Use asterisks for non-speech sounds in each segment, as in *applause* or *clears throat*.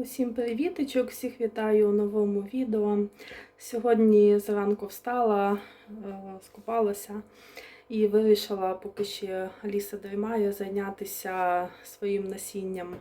Усім привіточок, всіх вітаю у новому відео. Сьогодні зранку встала, е, скупалася і вирішила, поки ще Аліса дрімає, зайнятися своїм насінням.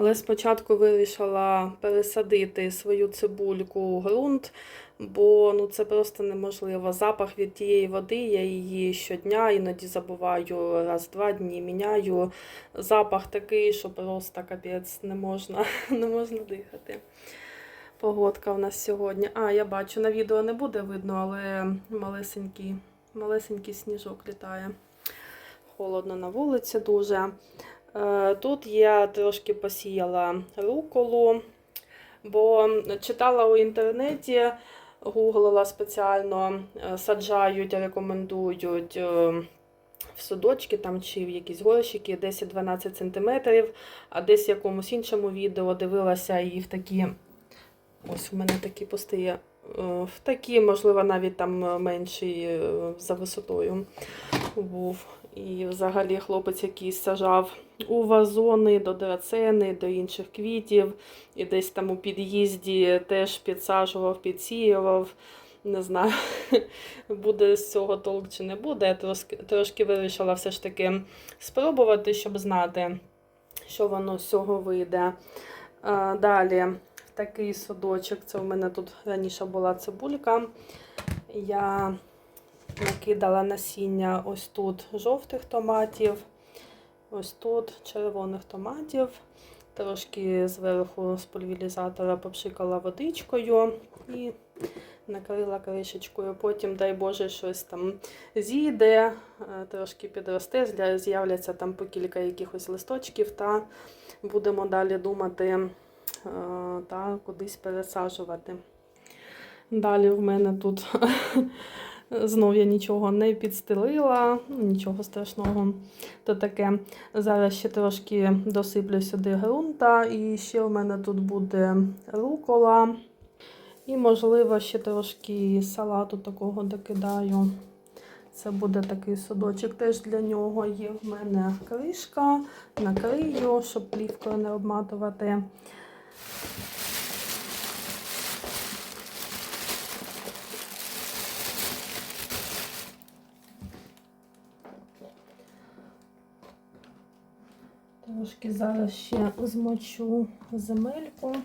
Але спочатку вирішила пересадити свою цибульку у ґрунт, бо ну, це просто неможливо. Запах від тієї води, я її щодня, іноді забуваю раз-два дні міняю. Запах такий, що просто капець не можна, *laughs* не можна дихати. Погодка в нас сьогодні. А, я бачу, на відео не буде видно, але малесенький, малесенький сніжок літає. Холодно на вулиці дуже. Е, Тут я трошки посіяла руколу, бо читала у інтернеті, гуглила спеціально, е, саджають, рекомендують е, в судочки там чи в якісь горщики 10-12 см, а десь в якомусь іншому відео дивилася і в такі, ось у мене такі пусті, е, в такі, можливо, навіть там менший за висотою був. І взагалі хлопець якийсь сажав у вазони до драцени, до інших квітів, і десь там у під'їзді теж підсаджував, підсіював. Не знаю, *laughs* буде з цього толк чи не буде. Я трошки, трошки вирішила все ж таки спробувати, щоб знати, що воно з цього вийде. А, Далі такий садочок. Це у мене тут раніше була цибулька. Я накидала насіння ось тут жовтих томатів, ось тут червоних томатів. Трошки зверху з пульверізатора попшикала водичкою і накрила кришечкою. Потім, дай Боже, щось там зійде, е, трошки підросте, з'являться там по кілька якихось листочків, та будемо далі думати е, та кудись пересаджувати. Далі в мене тут знов я нічого не підстелила, нічого страшного. То таке. Зараз ще трошки досиплю сюди ґрунта, і ще в мене тут буде рукола. І, можливо, ще трошки салату такого докидаю. Це буде такий судочок теж для нього. Є в мене кришка, накрию, щоб плівкою не обматувати. Трошки зараз ще змочу земельку.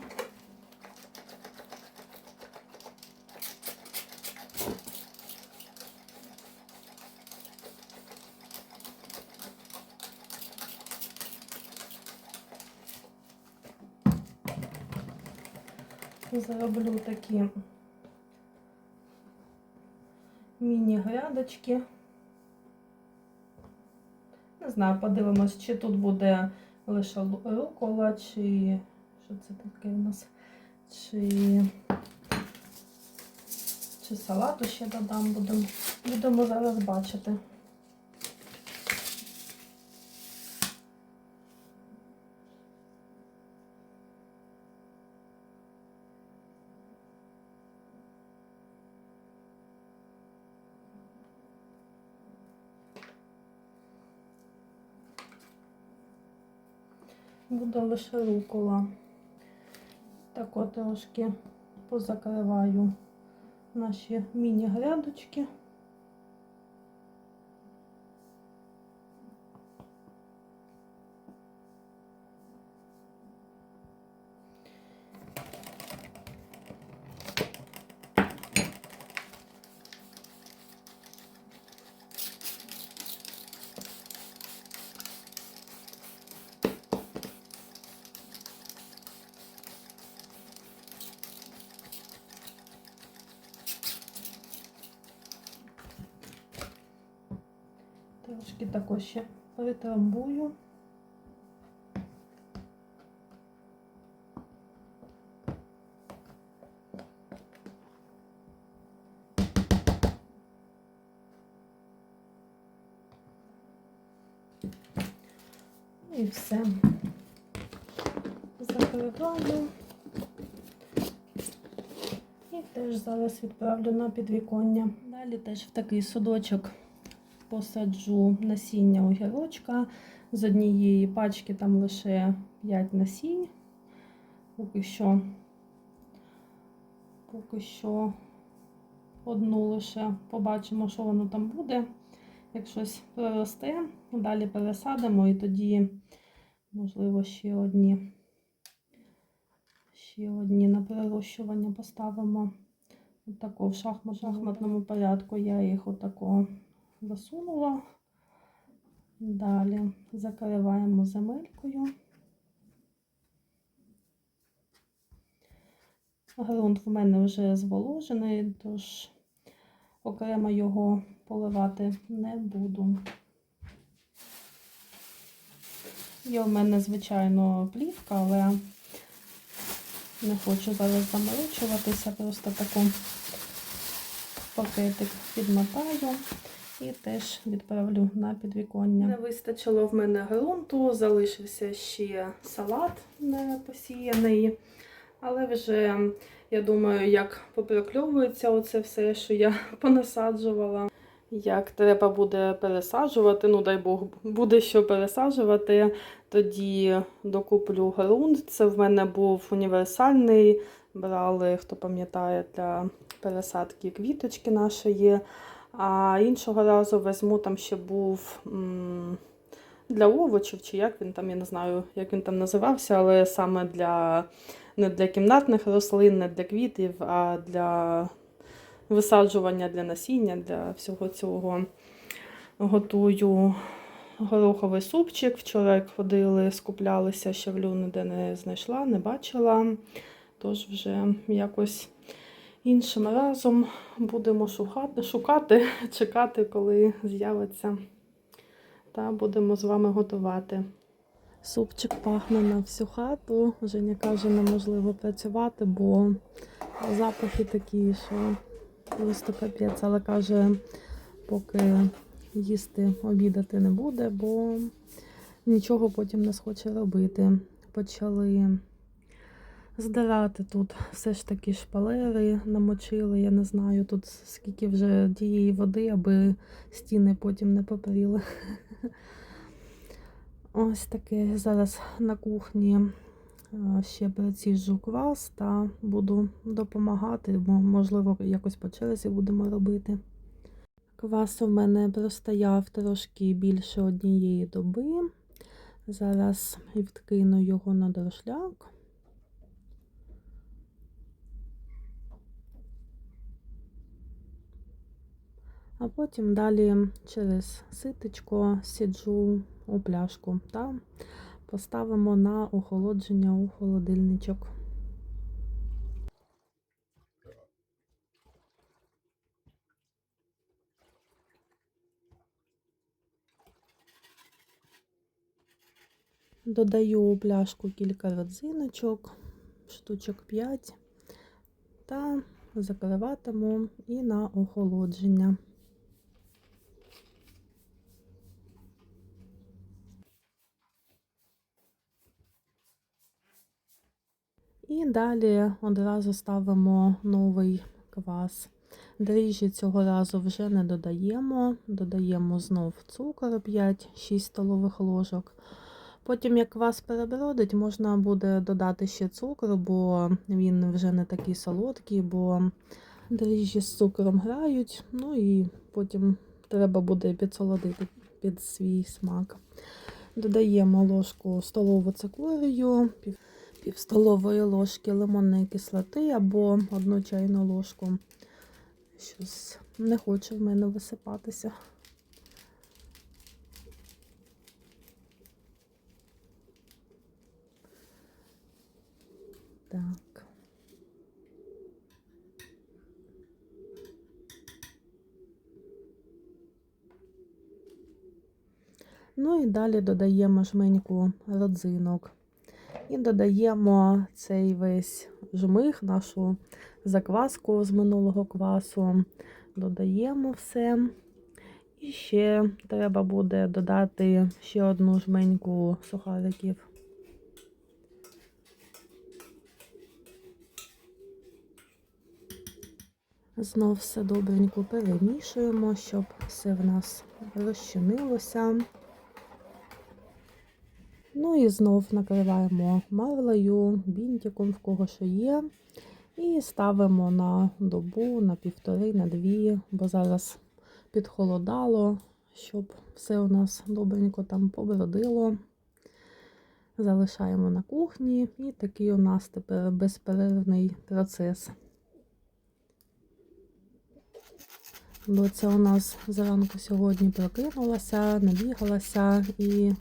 Зроблю такі міні-грядочки. Не знаю, подивимось, чи тут буде лише рукола, чи що це таке у нас? Чи, чи салату ще додам, будемо, будемо зараз бачити. Буде лише рукола. Так от трошки позакриваю наші міні-грядочки. Трошки також ще притрамбую. І все. Закриваю. І теж зараз відправлю на підвіконня. Далі теж в такий судочок посаджу насіння огірочка. З однієї пачки там лише 5 насінь. Поки що, поки що одну лише побачимо, що воно там буде. Як щось проросте, далі пересадимо і тоді, можливо, ще одні. Ще одні на перерощування поставимо. Отако в шахмат, шахматному порядку я їх отако засунула. Далі закриваємо земелькою. Грунт в мене вже зволожений, тож окремо його поливати не буду. Є в мене, звичайно, плівка, але не хочу зараз заморочуватися, просто таку пакетик підмотаю і теж відправлю на підвіконня. Не вистачило в мене ґрунту, залишився ще салат не посіяний. Але вже, я думаю, як поперекльовується оце все, що я *laughs* понасаджувала. Як треба буде пересаджувати, ну дай Бог, буде що пересаджувати, тоді докуплю ґрунт. Це в мене був універсальний. Брали, хто пам'ятає, для пересадки квіточки нашої. А іншого разу візьму, там ще був для овочів, чи як він там, я не знаю, як він там називався, але саме для не для кімнатних рослин, не для квітів, а для висаджування для насіння, для всього цього. Готую гороховий супчик. Вчора як ходили, скуплялися, щавлю ніде не знайшла, не бачила. Тож вже якось іншим разом будемо шукати, шукати *laughs* чекати, коли з'явиться. Та будемо з вами готувати. Супчик пахне на всю хату. Женя каже, неможливо працювати, бо запахи такі, що просто капець, але каже, поки їсти обідати не буде, бо нічого потім не схоче робити. Почали здирати тут все ж таки шпалери, намочили, я не знаю тут скільки вже тієї води, аби стіни потім не попріли. *laughs* Ось таке зараз на кухні е, ще приціжу квас та буду допомагати, бо, можливо, якось по черзі будемо робити. Квас у мене простояв трошки більше однієї доби. Зараз відкину його на доршляк. А потім далі через ситечко сіджу у пляшку та поставимо на охолодження у холодильничок. Додаю у пляшку кілька родзиночок, штучок 5 та закриватиму і на охолодження. І далі одразу ставимо новий квас. Дріжджі цього разу вже не додаємо, додаємо знов цукор 5-6 столових ложок. Потім, як квас перебродить, можна буде додати ще цукру, бо він вже не такий солодкий, бо дріжджі з цукром грають, ну і потім треба буде підсолодити під свій смак. Додаємо ложку столову цикорію, пів столової ложки лимонної кислоти або одну чайну ложку. Щось не хоче в мене висипатися. Так. Ну і далі додаємо жменьку родзинок. І додаємо цей весь жмих, нашу закваску з минулого квасу. Додаємо все. І ще треба буде додати ще одну жменьку сухариків. Знов все добренько перемішуємо, щоб все в нас розчинилося. Ну і знов накриваємо марлею, бінтиком, в кого що є. І ставимо на добу, на півтори, на дві, бо зараз підхолодало, щоб все у нас добренько там побродило. Залишаємо на кухні, і такий у нас тепер безперервний процес. Доця у нас зранку сьогодні прокинулася, набігалася і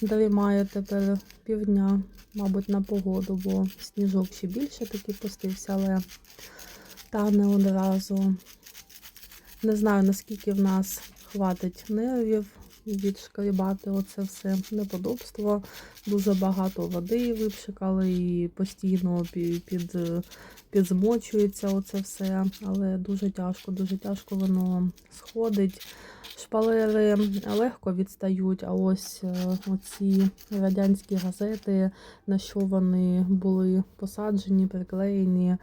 дрімає тепер півдня, мабуть, на погоду, бо сніжок ще більше таки пустився, але тане одразу. Не знаю, наскільки в нас хватить нервів відшкрібати оце все неподобство. Дуже багато води випшикали і постійно під, підзмочується оце все. Але дуже тяжко, дуже тяжко воно сходить. Шпалери легко відстають, а ось е, оці радянські газети, на що вони були посаджені, приклеєні.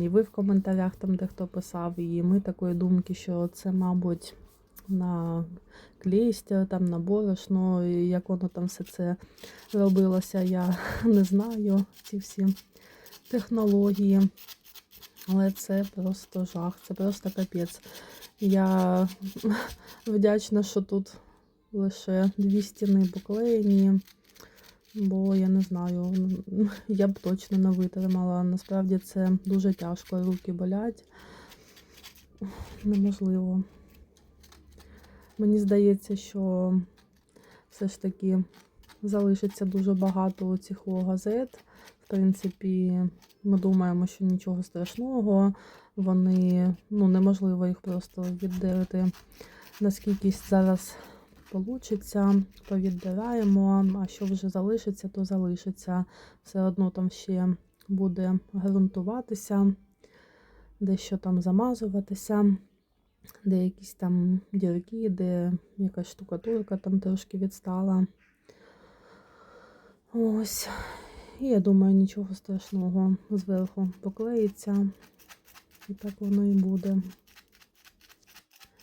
І ви в коментарях там дехто писав, і ми такої думки, що це, мабуть, на клейстер, там на борошно, і як воно там все це робилося, я *laughs* не знаю, ці всі технології. Але це просто жах, це просто капець. Я *laughs* вдячна, що тут лише дві стіни поклеєні, бо я не знаю, я б точно не витримала. Насправді це дуже тяжко, руки болять. Неможливо. Мені здається, що все ж таки залишиться дуже багато цих газет. В принципі, ми думаємо, що нічого страшного. Вони ну, неможливо їх просто віддерти. Наскільки зараз вийде, повіддираємо, а що вже залишиться, то залишиться. Все одно там ще буде ґрунтуватися, дещо там замазуватися, де якісь там дірки, де якась штукатурка там трошки відстала. Ось. І я думаю, нічого страшного зверху поклеїться. І так воно і буде.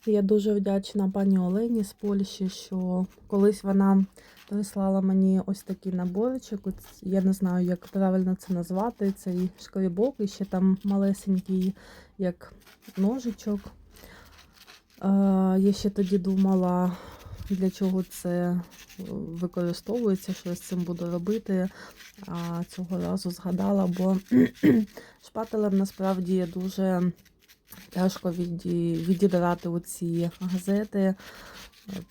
Я дуже вдячна пані Олені з Польщі, що колись вона прислала мені ось такий наборчик. Я не знаю, як правильно це назвати. Цей шкребок, і ще там малесенький, як ножичок. Е, Я ще тоді думала, для чого це використовується, що я з цим буду робити. А цього разу згадала, бо *clears throat* шпателем насправді дуже тяжко віді- відідрати оці газети.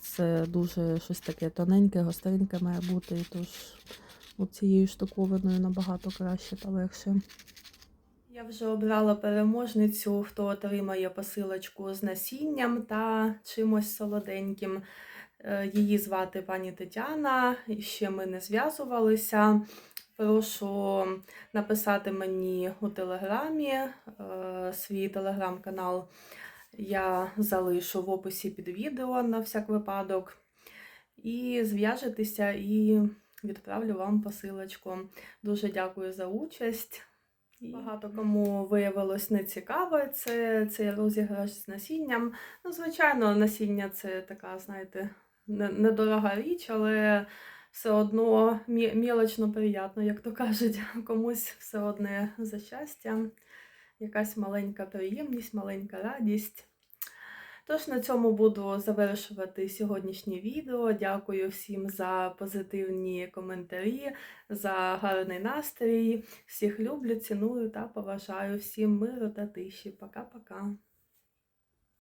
Це дуже щось таке тоненьке, гостреньке має бути, тож цією штуковиною набагато краще та легше. Я вже обрала переможницю, хто отримає посилочку з насінням та чимось солоденьким. Е, Її звати пані Тетяна, ще ми не зв'язувалися. Прошу написати мені у телеграмі е, свій телеграм-канал. Я залишу в описі під відео на всяк випадок. І зв'яжетеся і відправлю вам посилочку. Дуже дякую за участь. І Багато кому виявилось нецікаве це цей розіграш з насінням. Ну, звичайно, насіння це така, знаєте, недорога річ, але все одно мілочно приємно, як то кажуть, *laughs* комусь все одне за щастя, якась маленька приємність, маленька радість. Тож на цьому буду завершувати сьогоднішнє відео. Дякую всім за позитивні коментарі, за гарний настрій. Всіх люблю, ціную та поважаю. Всім миру та тиші. Пока-пока.